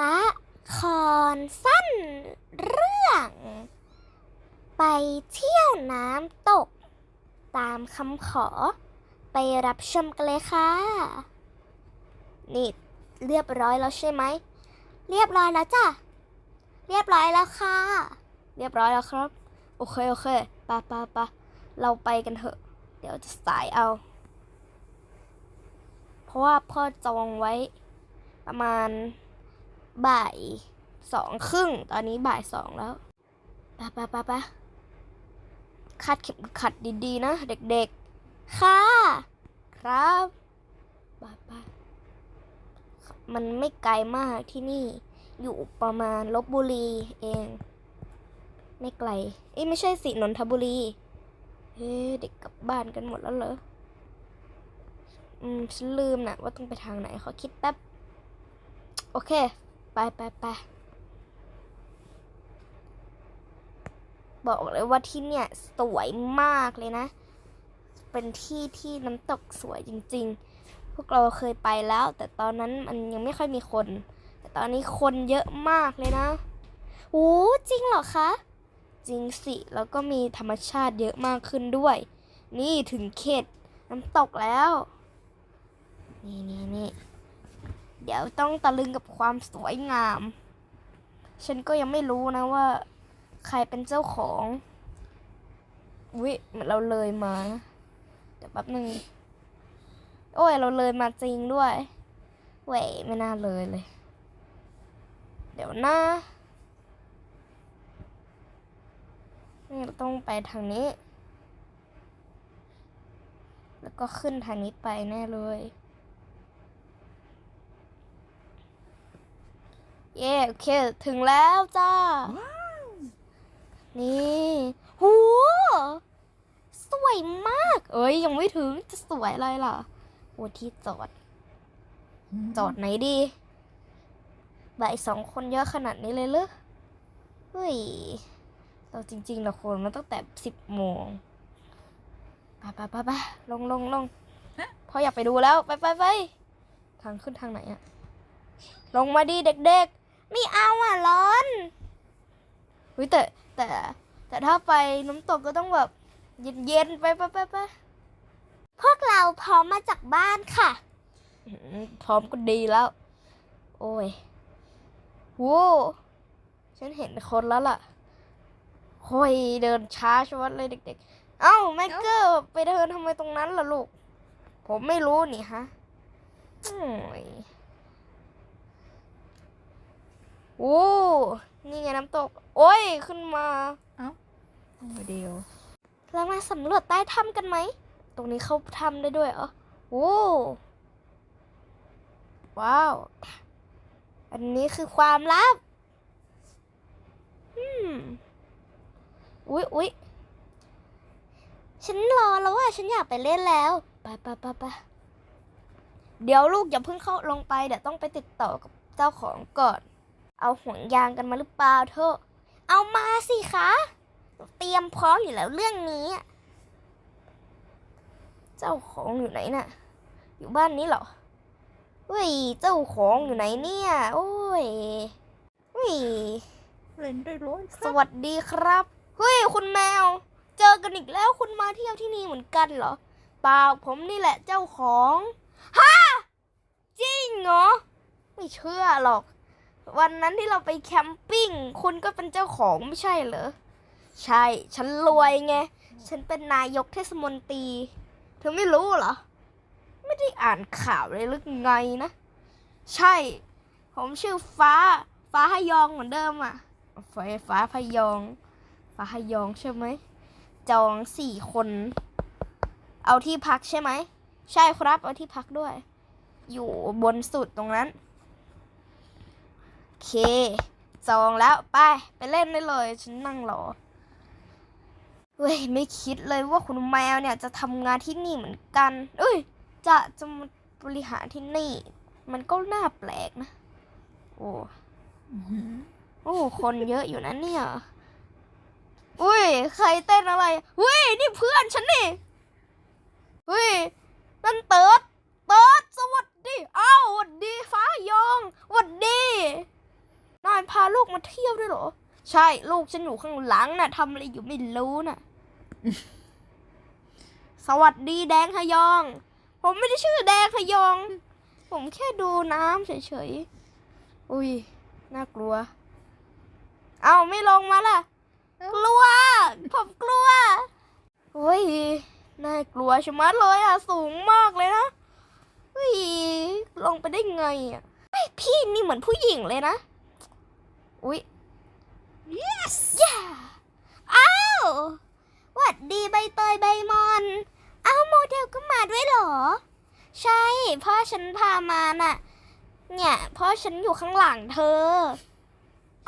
ละครสั้นเรื่อง ไปเที่ยวน้ำตก ตามคำขอ ไปรับชมกันเลยค่ะ นี่เรียบร้อยแล้วใช่ไหม เรียบร้อยแล้วจ้ะ เรียบร้อยแล้วค่ะ เรียบร้อยแล้วครับ โอเค โอเคไปะปะปะเราไปกันเถอะ เดี๋ยวจะสายเอา เพราะว่าพ่อจองไว้ประมาณ บ่ายสองครึ่ง ตอนนี้บ่ายสองแล้วปะปะปะปะคาดเข็มขัดดีๆนะ เด็กๆ ค่ะ ครับปะปะมันไม่ไกลมากที่นี่ อยู่ประมาณลบบุรีเอง ไม่ไกล เอ้ยไม่ใช่สินนทบุรี เฮ้เด็กกลับบ้านกันหมดแล้วเหรอ อืม ฉันลืมนะว่าต้องไปทางไหน ขอคิดแป๊บ โอเค ไปไปไปบอกเลยว่าที่เนี่ยสวยมากเลยนะ เป็นที่ที่น้ำตกสวยจริง ๆ พวกเราเคยไปแล้ว แต่ตอนนั้นมันยังไม่ค่อยมีคน แต่ตอนนี้คนเยอะมากเลยนะโอ้จริงเหรอคะ จริงสิ แล้วก็มีธรรมชาติเยอะมากขึ้นด้วย นี่ถึงเขตน้ำตกแล้ว นี่นี่นี่ เดี๋ยวต้องตะลึงกับความสวยงาม ฉันก็ยังไม่รู้นะว่า ใครเป็นเจ้าของวิเหมือนเราเลยมา เดี๋ยวแป๊บหนึ่งโอ้ย เราเลยมาจริงด้วย เว้ยไม่น่าเลยเลย เดี๋ยวนะนี่เราต้องไปทางนี้ แล้วก็ขึ้นทางนี้ไปแน่เลย เย้โอเค ถึงแล้วจ้า นี่หูสวยมาก เอ้ย ยังไม่ถึงจะสวยอะไรล่ะโอ้ที่จอด จอดไหนดีบ่ายสองคนเยอะขนาดนี้เลยเหรอเฮ้ย เราจริงๆเราคนมาตั้งแต่สิบโมงไปไปไปไปลงลงลงพออยากไปดูแล้ว ไปไปไปทางขึ้นทางไหนอะลงมาดีเด็กๆ ไม่เอาอะร้อนเฮ้ยแต่แต่แต่ถ้าไปน้ำตกก็ต้องแบบเย็นๆไปไปไปไปพวกเราพร้อมมาจากบ้านค่ะ พร้อมก็ดีแล้ว โอ้ยโว้ฉันเห็นคนแล้วล่ะโอ้ยเดินช้าชวัดเลยเด็ก ๆ เอ้าแม็กเกอร์ไปเดินทำไมตรงนั้นล่ะลูก ผมไม่รู้นี่ฮะโอ้ย โอ้นี่ไงน้ำตก โอ้ย ขึ้นมาเดียวเรามาสำรวจใต้ถ้ำกันไหม ตรงนี้เขาทำได้ด้วยเหรอโอ้ว้าว อันนี้คือความลับ อืม อุ๊ยอุ๊ยฉันรอแล้วว่าฉันอยากไปเล่นแล้ว ไปไปไปไปเดี๋ยวลูกอย่าเพิ่งเข้าลงไป เดี๋ยวต้องไปติดต่อกับเจ้าของก่อน เอาห่วงยางกันมาหรือเปล่าเธอ เอามาสิคะ เตรียมพร้อมอยู่แล้วเรื่องนี้อะเจ้าของอยู่ไหนน่ะ อยู่บ้านนี้เหรอเฮ้ย เจ้าของอยู่ไหนเนี่ย โอ้ยเฮ้ยเล่นได้ร้อยคสรับวัสดีครับ เฮ้ย คุณแมว เจอกันอีกแล้วคุณมาเที่ยวที่นี่เหมือนกันเหรอ เปล่าผมนี่แหละเจ้าของ ฮะ จริงเหรอ ไม่เชื่อหรอก วันนั้นที่เราไปแคมปิ้ง คุณก็เป็นเจ้าของไม่ใช่เหรอ ใช่ ฉันรวยไง ฉันเป็นนายกเทศมนตรี เธอไม่รู้เหรอ ไม่ได้อ่านข่าวเลยหรือไงนะ ใช่ ผมชื่อฟ้า ฟ้าฮยองเหมือนเดิมอะไฟฟ้าพยอง ฟ้าพยองใช่ไหม จองสี่คน เอาที่พักใช่ไหม ใช่ครับ เอาที่พักด้วย อยู่บนสุดตรงนั้น เคจองแล้วไปไปเล่นได้เลย ฉันนั่งรอเว้ยไม่คิดเลยว่าคุณแมวเนี่ยจะทำงานที่นี่เหมือนกัน เอ้ย จะจะมาบริหารที่นี่ มันก็น่าแปลกนะ โอ้โอ้คนเยอะอยู่นะเนี่ยอุ้ย ใครเต้นอะไรอุ้ย นี่เพื่อนฉันนี่อุ้ย นั่นเติร์ดเติร์ดสวัสดี อ้าวสวัสดีฟ้ายองสวัสดี พาลู กมาเที่ยวด้วยเหรอ ใช่ลูกฉันอยู่ข้างหลังน่ะทำอะไรอยู่ไม่รู้น่ะ สวัสดีแดงฮยอง ผมไม่ได้ชื่อแดงฮยอง ผมแค่ดูน้ำเฉยๆ อุ้ยน่ากลัว เอาไม่ลงมาล่ะ กลัว ผมกลัวเฮ้ยน่ากลัวชะมัดเลยอะ สูงมากเลยนะเฮ้ยลงไปได้ไงอะเฮ้ยพี่นี่เหมือนผู้หญิงเลยนะ อุ้ย yes yeah อ้าวหวัดดีใบเตยใบมอนอ้าวโมเดลก็มาด้วยเหรอ ใช่พ่อฉันพามาน่ะ เนี่ยพ่อฉันอยู่ข้างหลังเธอ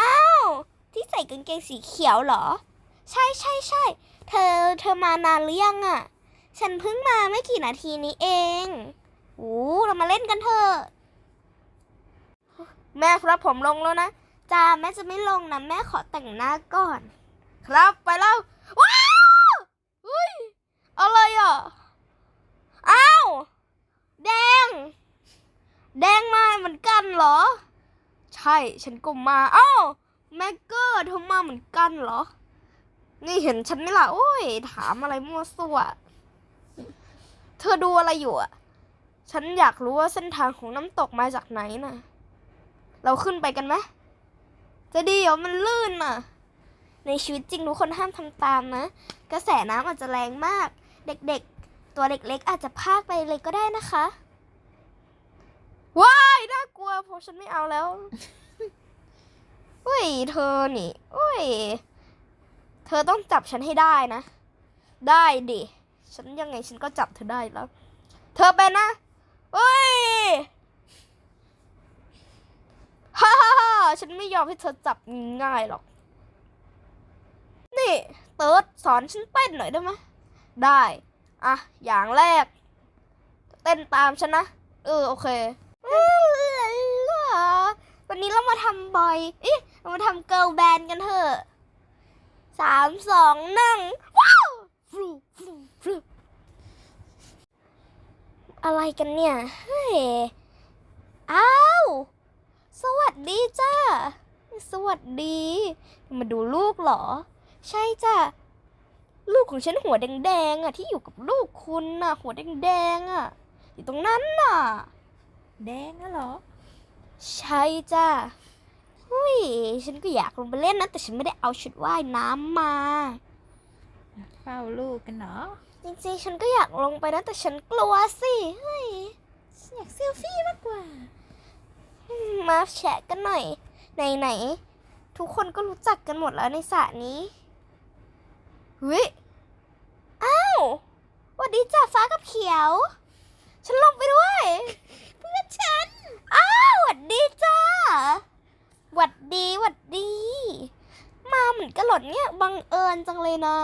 อ้าว ที่ใส่กางเกงสีเขียวเหรอ ใช่ใช่ใช่เธอเธอมานานหรือยังอะ่ะ ฉันเพิ่งมาไม่กี่นาทีนี้เองโอ้เรามาเล่นกันเถอะ แม่ครับผมลงแล้วนะ จ้าแม่จะไม่ลงนะแม่ขอแต่งหน้าก่อน ครับไปแล้ว ว้าวเฮ้ยอะไรอะอ้าวแดง แดงมาเหมือนกันเหรอ ใช่ฉันก็มาอ้าวแม็กเกอร์เธอมาเหมือนกันเหรอ นี่เห็นฉันไหมล่ะโอ้ย ถามอะไรมั่วซั่วเธอดูอะไรอยู่อะ ฉันอยากรู้ว่าเส้นทางของน้ำตกมาจากไหนน่ะ เราขึ้นไปกันไหม จะดีเหรอมันลื่นน่ะ ในชีวิตจริงทุกคนห้ามทำตามนะ กระแสน้ำอาจจะแรงมาก เด็กๆ ตัวเล็กๆ อาจจะพากไปเลยก็ได้นะคะว้ายน่ากลัวเพราะฉันไม่เอาแล้วเฮ้ยเธอนี่เฮ้ยเธอต้องจับฉันให้ได้นะ ได้ดิฉันยังไงฉันก็จับเธอได้แล้ว เธอเป็นนะเฮ้ย ฮ่าฮ่าฉันไม่ยอมให้เธอจับง่ายหรอก นี่เติร์ดสอนฉันเต้นหน่อยได้ไหมได้อะอย่างแรก เต้นตามฉันนะ เออ โอเค วันนี้เรามาทำบอยอ๊ะเรามาทำเกิร์ลแบนด์กันเถอะสามสองหนึ่งว้าวฟรูฟรูฟรูอะไรกันเนี่ย เฮ้ยอ้า สวัสดีจ้า สวัสดี มาดูลูกเหรอ ใช่จ้ะลูกของฉันหัวแดงๆอะที่อยู่กับลูกคุณน่ะ หัวแดงๆอะ อยู่ตรงนั้นน่ะ แดงนะเหรอ ใช่จ้ะหุ้ยฉันก็อยากลงไปเล่นนะแต่ฉันไม่ได้เอาชุดว่ายน้ำมาเฝ้าลูกกันเหรอจริงๆ ฉันก็อยากลงไปนะแต่ฉันกลัวสิ เฮ้ย ฉันอยากเซลฟี่มากกว่าอืม มาแชะกันหน่อยไหนๆทุกคนก็รู้จักกันหมดแล้วในสระนี้เฮ้ยอ้าวสวัสดีจ้าฟ้ากับเขียว ฉันลงไปด้วย เพื่อนฉัน อ้าวสวัสดีจ้าหวัดดีหวัดดี มาเหมือนกันเหรอเนี่ยบังเอิญจังเลยนะ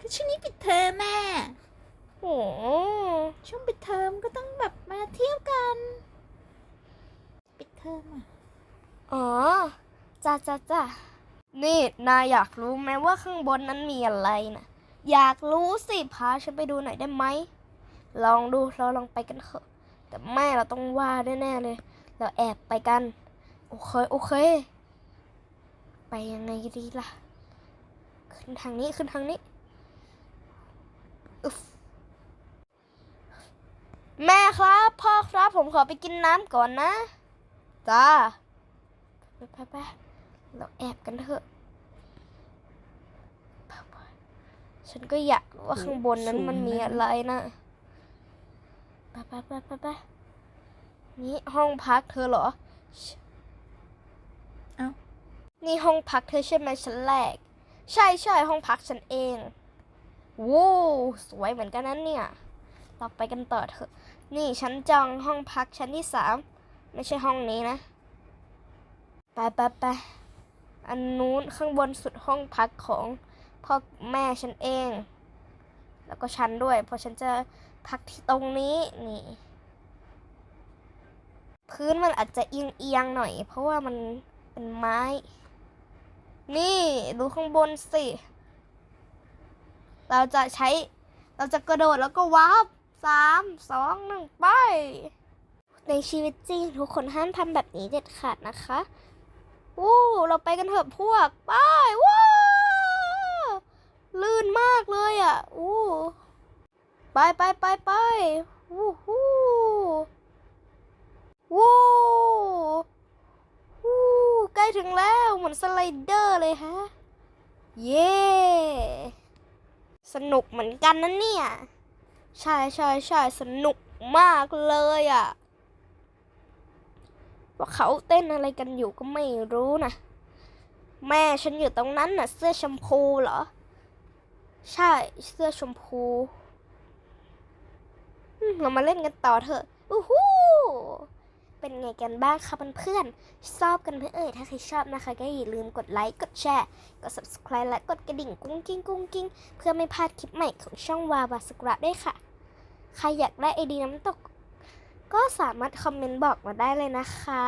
ก็ช่วงนี้ปิดเทอมแม่โอ้ช่วงปิดเทอมก็ต้องแบบมาเที่ยวกัน ปิดเทอมอะ อ๋อจ้าจ้าจ้านี่นายอยากรู้ไหมว่าข้างบนนั้นมีอะไรนะอยากรู้สิพาฉันไปดูหน่อยได้ไหม ลองดูเราลองไปกันเถอะ แต่แม่เราต้องว่าแน่ๆเลย เราแอบไปกัน โอเคโอเค ไปยังไงดีล่ะ ขึ้นทางนี้ขึ้นทางนี้แม่ครับ พ่อครับผมขอไปกินน้ำก่อนนะ จ้าไปไปไปเราแอบกันเถอะไปไปฉันก็อยากรู้ว่าข้างบนนั้นมันมีอะไรนะไปไปไปไปไปนี่ห้องพักเธอเหรอ เอ้า นี่ห้องพักเธอใช่ไหมชั้นแรก ใช่ใช่ห้องพักฉันเองว้าวสวยเหมือนกันนั้นเนี่ยเราไปกันต่อเถอะ นี่ฉันจองห้องพักชั้นที่สาม ไม่ใช่ห้องนี้นะ ไปไปไปอันนู้นข้างบนสุดห้องพักของพ่อแม่ฉันเอง แล้วก็ฉันด้วย เพราะฉันจะพักที่ตรงนี้นี่ พื้นมันอาจจะเอียงเอียงๆหน่อย เพราะว่ามันเป็นไม้ นี่ดูข้างบนสิ เราจะใช้เราจะกระโดดแล้วก็วาร์ปสามสองหนึ่งไป ในชีวิตจริงทุกคนห้ามทำแบบนี้เด็ดขาดนะคะวู้เราไปกันเถอะพวกไปว้าลื่นมากเลยอะอู้ไปไปไปไปวู้ฮู้วู้วู้ใกล้ถึงแล้วเหมือนสไลเดอร์เลยฮะ เย้สนุกเหมือนกันนะเนี่ย ใช่ใช่ใช่สนุกมากเลยอะ่ะ ว่าเขาเต้นอะไรกันอยู่ก็ไม่รู้นะ แม่ฉันอยู่ตรงนั้นน่ะ เสื้อชมพูเหรอ ใช่เสื้อชมพูเรามาเล่นกันต่อเถอะอู้หูเป็นไงกันบ้างคะเพื่อนๆชอบกันไหมเอ่ย ถ้าใครชอบนะคะ ก็อย่าลืมกดไลค์ กดแชร์ กด subscribe และกดกระดิ่งกุ้งกิ้งกุ้งกิ้ง เพื่อไม่พลาดคลิปใหม่ของช่องวาวาสกระด้วยค่ะ ใครอยากได้ไอเดียน้ำตก ก็สามารถคอมเมนต์บอกมาได้เลยนะคะ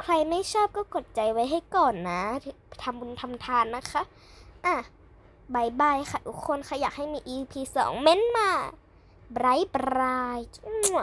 ใครไม่ชอบก็กดใจไว้ให้ก่อนนะทำบุญทำทานนะคะ อะบายบายค่ะทุกคนใครอยากให้มี EP 2 เม้นมาบายบายจุ๊ว